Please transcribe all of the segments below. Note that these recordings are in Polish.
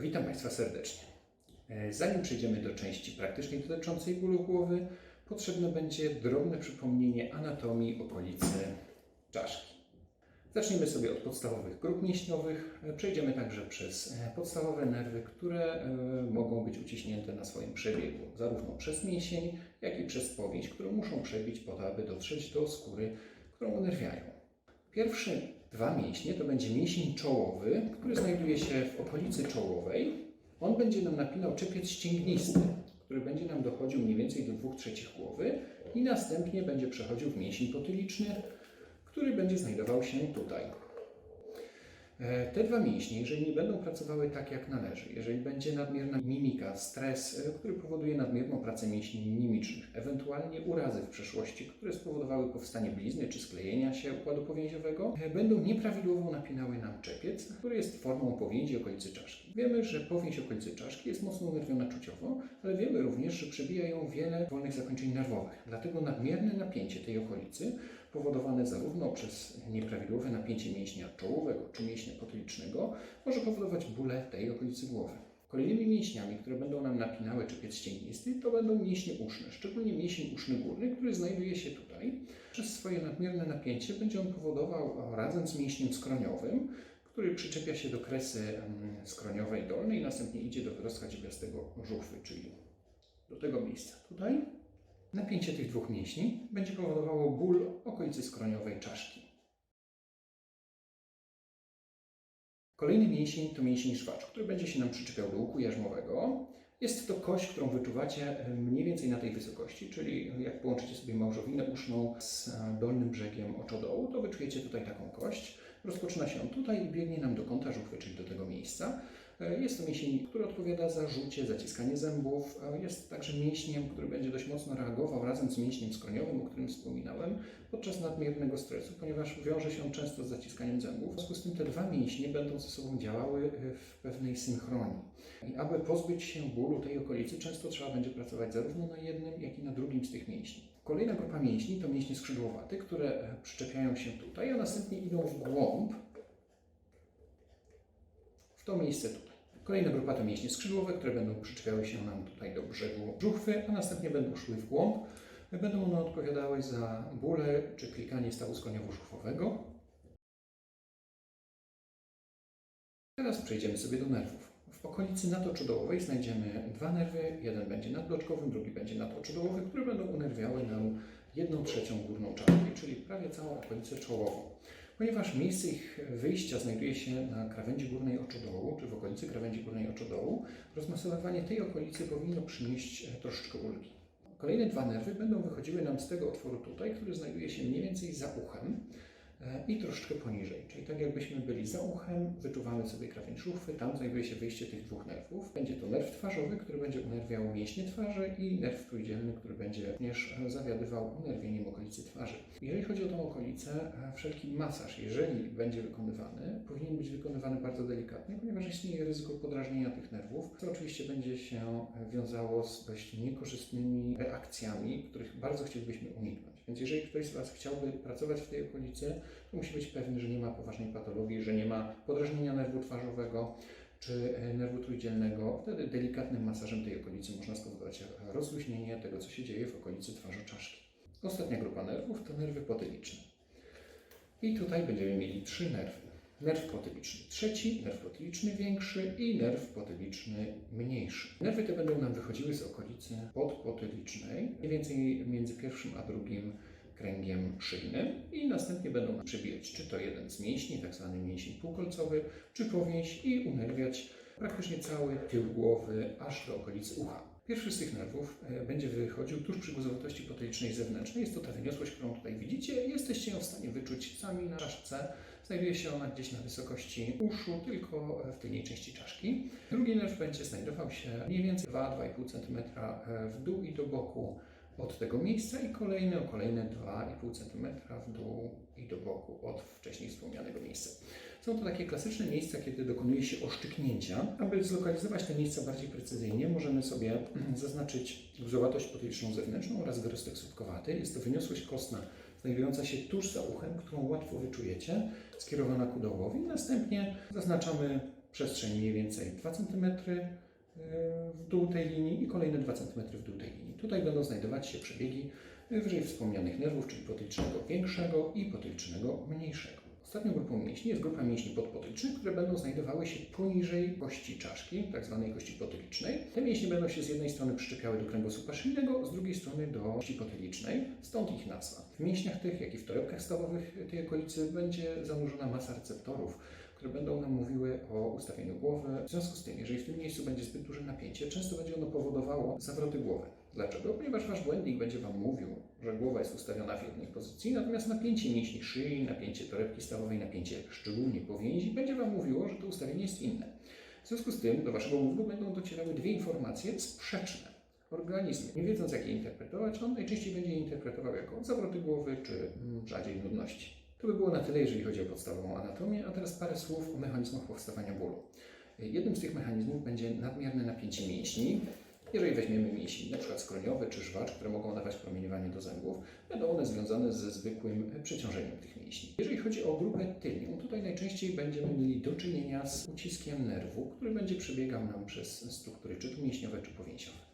Witam Państwa serdecznie. E, Zanim przejdziemy do części praktycznej dotyczącej bólu głowy, potrzebne będzie drobne przypomnienie anatomii okolicy czaszki. Zaczniemy sobie od podstawowych grup mięśniowych. E, Przejdziemy także przez e, podstawowe nerwy, które mogą być uciśnięte na swoim przebiegu, zarówno przez mięsień, jak i przez powięź, którą muszą przebić po to, aby dotrzeć do skóry, którą unerwiają. Pierwsze dwa mięśnie to będzie mięsień czołowy, który znajduje się w okolicy czołowej. On będzie nam napinał czepiec ścięgnisty, który będzie nam dochodził mniej więcej do 2 trzecich głowy i następnie będzie przechodził w mięsień potyliczny, który będzie znajdował się tutaj. E, Te dwa mięśnie, jeżeli nie będą pracowały tak jak należy, jeżeli będzie nadmierna mimika, stres, e, który powoduje nadmierną pracę mięśni mimicznych, ewentualnie urazy w przeszłości, które spowodowały powstanie blizny czy sklejenia się układu powięziowego, e, będą nieprawidłowo napinały nam czepiec, który jest formą powięzi okolicy czaszki. Wiemy, że powięź okolicy czaszki jest mocno unerwiona czuciowo, ale wiemy również, że przebija ją wiele wolnych zakończeń nerwowych. Dlatego nadmierne napięcie tej okolicy powodowane zarówno przez nieprawidłowe napięcie mięśnia czołowego czy mięśnia potylicznego może powodować bóle tej okolicy głowy. Kolejnymi mięśniami, które będą nam napinały czepiec ścięgnisty, to będą mięśnie uszne, szczególnie mięsień uszny górny, który znajduje się tutaj. Przez swoje nadmierne napięcie będzie on powodował razem z mięśniem skroniowym, który przyczepia się do kresy em, skroniowej dolnej następnie idzie do wyrostka dziewiastego żuchwy, czyli do tego miejsca tutaj. Napięcie tych dwóch mięśni będzie powodowało ból okolicy skroniowej czaszki. Kolejny mięsień to mięsień żwacz, który będzie się nam przyczepiał do łuku jarzmowego. Jest to kość, którą wyczuwacie e, mniej więcej na tej wysokości, czyli jak połączycie sobie małżowinę uszną z e, dolnym brzegiem oczodołu, to wyczujecie tutaj taką kość. Rozpoczyna się on tutaj i biegnie nam do kąta żuchwy, czyli do tego miejsca. E, Jest to mięsień, który odpowiada za rzucie, zaciskanie zębów. E, Jest także mięśniem, który będzie dość mocno reagował razem z mięśniem skroniowym, o którym wspominałem, podczas nadmiernego stresu, ponieważ wiąże się on często z zaciskaniem zębów. W związku z tym te dwa mięśnie będą ze sobą działały e, w pewnej synchronii. I aby pozbyć się bólu tej okolicy, często trzeba będzie pracować zarówno na jednym, jak i na drugim z tych mięśni. Kolejna grupa mięśni to mięśnie skrzydłowate, które przyczepiają się tutaj, a następnie idą w głąb to miejsce tutaj. Kolejna grupa to mięśnie skrzydłowe, które będą przyczepiały się nam tutaj do brzegu żuchwy, a następnie będą szły w głąb. Będą one odpowiadały za bóle czy klikanie stawu skoniowo-żuchwowego. Teraz przejdziemy sobie do nerwów. W okolicy nadoczodołowej znajdziemy dwa nerwy. Jeden będzie nadbloczkowy, drugi będzie nadoczodołowy, które będą unerwiały nam jedną trzecią górną czaszkę, czyli prawie całą okolicę czołową. Ponieważ miejsce ich wyjścia znajduje się na krawędzi górnej oczodołu, czy w okolicy krawędzi górnej oczodołu, rozmasowywanie tej okolicy powinno przynieść e, troszeczkę ulgi. Kolejne dwa nerwy będą wychodziły nam z tego otworu tutaj, który znajduje się mniej więcej za uchem i troszeczkę poniżej. Czyli tak jakbyśmy byli za uchem, wyczuwamy sobie krawędź żuchwy, tam znajduje się wyjście tych dwóch nerwów. Będzie to nerw twarzowy, który będzie unerwiał mięśnie twarzy i nerw trójdzielny, który będzie również e, zawiadywał unerwieniem okolicy twarzy. Jeżeli chodzi o tą okolicę, e, wszelki masaż, jeżeli będzie wykonywany, powinien być wykonywany bardzo delikatnie, ponieważ istnieje ryzyko podrażnienia tych nerwów, co oczywiście będzie się e, wiązało z dość niekorzystnymi reakcjami, których bardzo chcielibyśmy uniknąć. Więc jeżeli ktoś z Was chciałby pracować w tej okolicy, musi być pewny, że nie ma poważnej patologii, że nie ma podrażnienia nerwu twarzowego czy e, nerwu trójdzielnego. Wtedy delikatnym masażem tej okolicy można spowodować rozluźnienie tego, co się dzieje w okolicy twarzy czaszki. Ostatnia grupa nerwów to nerwy potyliczne. I tutaj będziemy mieli trzy nerwy. Nerw potyliczny trzeci, nerw potyliczny większy i nerw potyliczny mniejszy. Nerwy te będą nam wychodziły z okolicy podpotylicznej, mniej więcej między pierwszym a drugim kręgiem szyjnym i następnie będą przebijać czy to jeden z mięśni, tak zwany mięsień półkolcowy, czy powięź i unerwiać praktycznie cały tył głowy aż do okolicy ucha. Pierwszy z tych nerwów e, będzie wychodził tuż przy guzowotości potylicznej zewnętrznej. Jest to ta wyniosłość, którą tutaj widzicie. Jesteście ją w stanie wyczuć sami na czaszce. Znajduje się ona gdzieś na wysokości uszu, tylko w tylnej części czaszki. Drugi nerw będzie znajdował się mniej więcej 2-2,5 cm w dół i do boku od tego miejsca i kolejne o kolejne 2,5 cm w dół i do boku od wcześniej wspomnianego miejsca. Są to takie klasyczne miejsca, kiedy dokonuje się oszczyknięcia. Aby zlokalizować te miejsca bardziej precyzyjnie, możemy sobie mm, zaznaczyć guzowatość potyliczną zewnętrzną oraz wyrostek słupkowaty. Jest to wyniosłość kostna znajdująca się tuż za uchem, którą łatwo wyczujecie, skierowana ku dołowi. Następnie zaznaczamy przestrzeń mniej więcej 2 cm w dół tej linii i kolejne 2 cm w dół tej linii. Tutaj będą znajdować się przebiegi wyżej wspomnianych nerwów, czyli potylicznego większego i potylicznego mniejszego. Ostatnią grupą mięśni jest grupa mięśni podpotylicznych, które będą znajdowały się poniżej kości czaszki, tak zwanej kości potylicznej. Te mięśnie będą się z jednej strony przyczepiały do kręgosłupa szyjnego, z drugiej strony do kości potylicznej, stąd ich nazwa. W mięśniach tych, jak i w torebkach stawowych tej okolicy będzie zanurzona masa receptorów, które będą nam mówiły o ustawieniu głowy. W związku z tym, jeżeli w tym miejscu będzie zbyt duże napięcie, często będzie ono powodowało zawroty głowy. Dlaczego? Ponieważ Wasz błędnik będzie Wam mówił, że głowa jest ustawiona w jednej pozycji, natomiast napięcie mięśni szyi, napięcie torebki stawowej, napięcie szczególnie powięzi będzie Wam mówiło, że to ustawienie jest inne. W związku z tym do Waszego mózgu będą docierały dwie informacje sprzeczne. Organizm, nie wiedząc jak je interpretować, on najczęściej będzie je interpretował jako zawroty głowy czy mm, rzadziej nudności. To by było na tyle, jeżeli chodzi o podstawową anatomię, a teraz parę słów o mechanizmach powstawania bólu. Jednym z tych mechanizmów będzie nadmierne napięcie mięśni. Jeżeli weźmiemy na przykład skroniowy czy żwacz, które mogą dawać promieniowanie do zębów, będą one związane ze zwykłym przeciążeniem tych mięśni. Jeżeli chodzi o grupę tylnią, tutaj najczęściej będziemy mieli do czynienia z uciskiem nerwu, który będzie przebiegał nam przez struktury czy to mięśniowe, czy powięziowe.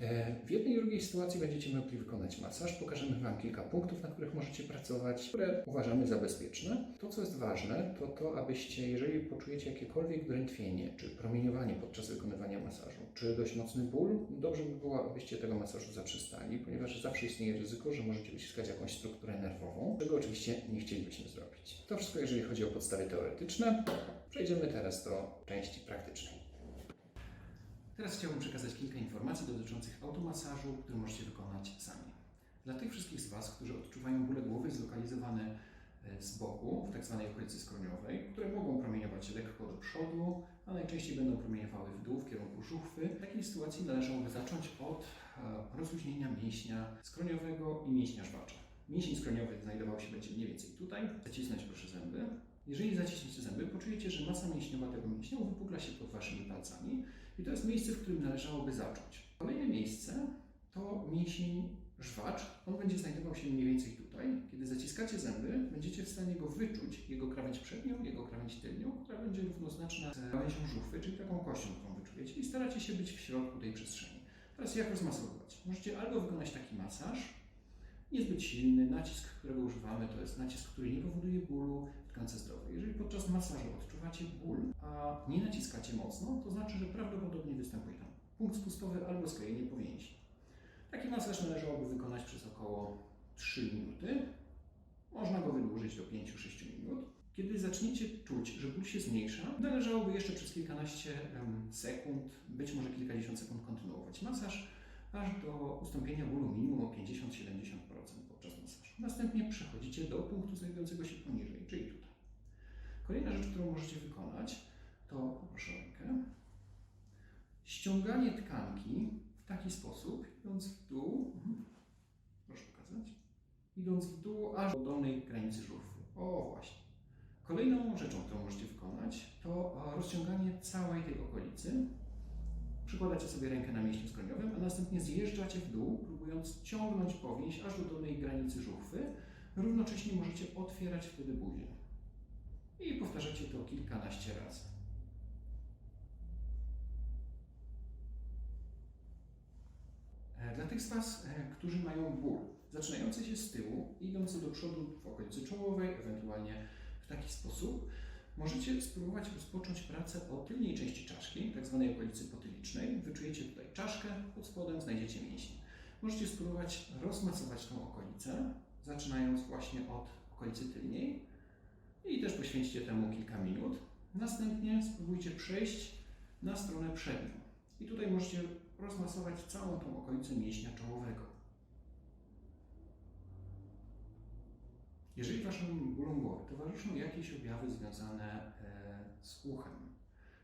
E, W jednej i drugiej sytuacji będziecie mogli wykonać masaż. Pokażemy Wam kilka punktów, na których możecie pracować, które uważamy za bezpieczne. To, co jest ważne, to to, abyście, jeżeli poczujecie jakiekolwiek drętwienie czy promieniowanie podczas wykonywania masażu, czy dość mocny ból, dobrze by było, abyście tego masażu zaprzestali, ponieważ zawsze istnieje ryzyko, że możecie uciskać jakąś strukturę nerwową, czego oczywiście nie chcielibyśmy zrobić. To wszystko, jeżeli chodzi o podstawy teoretyczne. Przejdziemy teraz do części praktycznej. Teraz chciałbym przekazać kilka informacji dotyczących automasażu, który możecie wykonać sami. Dla tych wszystkich z Was, którzy odczuwają bóle głowy zlokalizowane e, z boku, w tak zwanej okolicy skroniowej, które mogą promieniować lekko do przodu, a najczęściej będą promieniowały w dół w kierunku żuchwy, w takiej sytuacji należałoby zacząć od e, rozluźnienia mięśnia skroniowego i mięśnia żwacza. Mięsień skroniowy znajdował się będzie mniej więcej tutaj. Zacisnąć proszę zęby. Jeżeli zaciśniecie zęby, poczujecie, że masa mięśniowa tego mięśnia uwypukla się pod Waszymi palcami i to jest miejsce, w którym należałoby zacząć. Kolejne miejsce to mięsień żwacz. On będzie znajdował się mniej więcej tutaj. Kiedy zaciskacie zęby, będziecie w stanie go wyczuć, jego krawędź przednią, jego krawędź tylnią, która będzie równoznaczna z krawędzią żuchwy, czyli taką kością, którą wyczujecie i staracie się być w środku tej przestrzeni. Teraz jak rozmasować? Możecie albo wykonać taki masaż, niezbyt silny. Nacisk, którego używamy, to jest nacisk, który nie powoduje bólu zdrowej. Jeżeli podczas masażu odczuwacie ból, a nie naciskacie mocno, to znaczy, że prawdopodobnie występuje tam punkt spustowy albo sklejenie powięzi. Taki masaż należałoby wykonać przez około 3 minuty. Można go wydłużyć do 5-6 minut. Kiedy zaczniecie czuć, że ból się zmniejsza, należałoby jeszcze przez kilkanaście sekund, być może kilkadziesiąt sekund kontynuować masaż, ustąpienia bólu minimum o 50-70% podczas masażu. Następnie przechodzicie do punktu znajdującego się poniżej, czyli tutaj. Kolejna rzecz, którą możecie wykonać, to poproszę rękę. Ściąganie tkanki w taki sposób, idąc w dół, mhm. proszę pokazać, idąc w dół aż do dolnej granicy żuchwy. O, właśnie. Kolejną rzeczą, którą możecie wykonać, to e, rozciąganie całej tej okolicy. Przykładacie sobie rękę na mięśniu skroniowym, a następnie zjeżdżacie w dół, próbując ciągnąć powięź aż do dolnej granicy żuchwy. Równocześnie możecie otwierać wtedy buzię. I powtarzacie to kilkanaście razy. E, Dla tych z Was, e, którzy mają ból, zaczynający się z tyłu, idący do przodu w okolicy czołowej, ewentualnie w taki sposób, możecie spróbować rozpocząć pracę od tylnej części czaszki, tak zwanej okolicy potylicznej. Wyczujecie tutaj czaszkę, pod spodem znajdziecie mięśnie. Możecie spróbować rozmasować tą okolicę, zaczynając właśnie od okolicy tylniej i też poświęćcie temu kilka minut. Następnie spróbujcie przejść na stronę przednią. I tutaj możecie rozmasować całą tą okolicę mięśnia czołowego. Jeżeli Waszym bólom głowy towarzyszą jakieś objawy związane e, z uchem,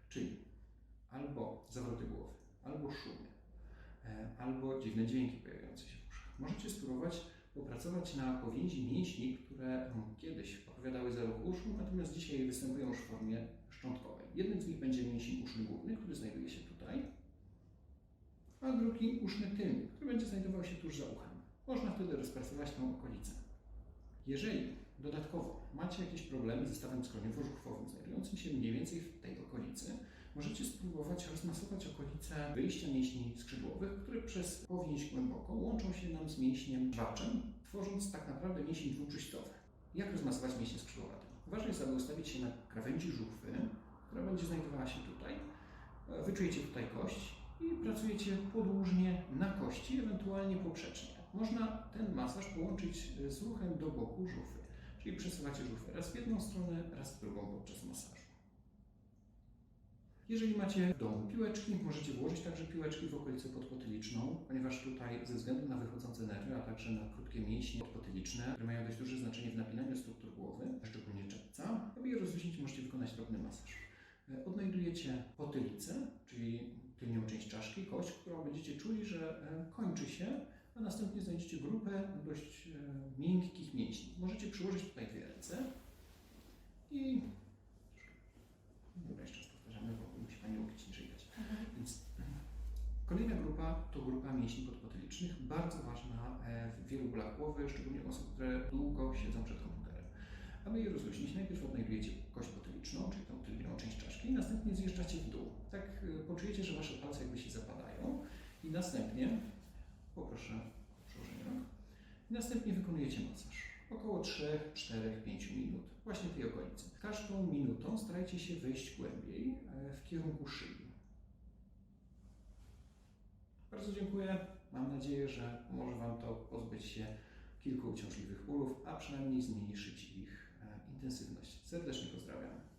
czyli albo zawroty głowy, albo szumy, e, albo dziwne dźwięki pojawiające się w uszach, możecie spróbować popracować na powięzi mięśni, które kiedyś odpowiadały za ruch uszu, natomiast dzisiaj występują już w formie szczątkowej. Jednym z nich będzie mięsień uszny górny, który znajduje się tutaj, a drugi uszny tylny, który będzie znajdował się tuż za uchem. Można wtedy rozpracować tą okolicę. Jeżeli dodatkowo macie jakieś problemy ze stawem skroniowo-żuchwowym znajdującym się mniej więcej w tej okolicy, możecie spróbować rozmasować okolice wyjścia mięśni skrzydłowych, które przez powięź głęboko łączą się nam z mięśniem żwaczem, tworząc tak naprawdę mięsień dwuczyścowy. Jak rozmasować mięśnie skrzydłowate? Ważne jest, aby ustawić się na krawędzi żuchwy, która będzie znajdowała się tutaj. E, Wyczujecie tutaj kość i pracujecie podłużnie na kości, ewentualnie poprzecznie. Można ten masaż połączyć e, z ruchem do boku żuchwy, czyli przesuwacie żuchwę raz w jedną stronę, raz w drugą podczas masażu. Jeżeli macie w domu piłeczki, możecie włożyć także piłeczki w okolicę podpotyliczną, ponieważ tutaj ze względu na wychodzące nerwy, a także na krótkie mięśnie podpotyliczne, które mają dość duże znaczenie w napinaniu struktur głowy, szczególnie czepca, aby je rozluźnić, możecie wykonać drobny masaż. E, Odnajdujecie potylicę, czyli tylnią część czaszki, kość, którą będziecie czuli, że e, kończy się, a następnie znajdziecie grupę dość e, miękkich mięśni. Możecie przyłożyć tutaj dwie ręce i Dobra, jeszcze raz powtarzamy, bo musi Pani łokieć niżej dać. Więc kolejna grupa to grupa mięśni podpotylycznych, bardzo ważna e, w wielu bólach głowy, szczególnie osób, które długo siedzą przed komputerem. Aby je rozluźnić, najpierw odnajdujecie kość potyliczną, czyli tą tylną część czaszki i następnie zjeżdżacie w dół. Tak e, poczujecie, że Wasze palce jakby się zapadają i następnie, poproszę o przełożenie rąk, następnie wykonujecie masaż. Około 3, 4, 5 minut, właśnie w tej okolicy. Każdą minutą starajcie się wejść głębiej e, w kierunku szyi. Bardzo dziękuję. Mam nadzieję, że pomoże Wam to pozbyć się kilku uciążliwych bólów, a przynajmniej zmniejszyć ich e, intensywność. Serdecznie pozdrawiam.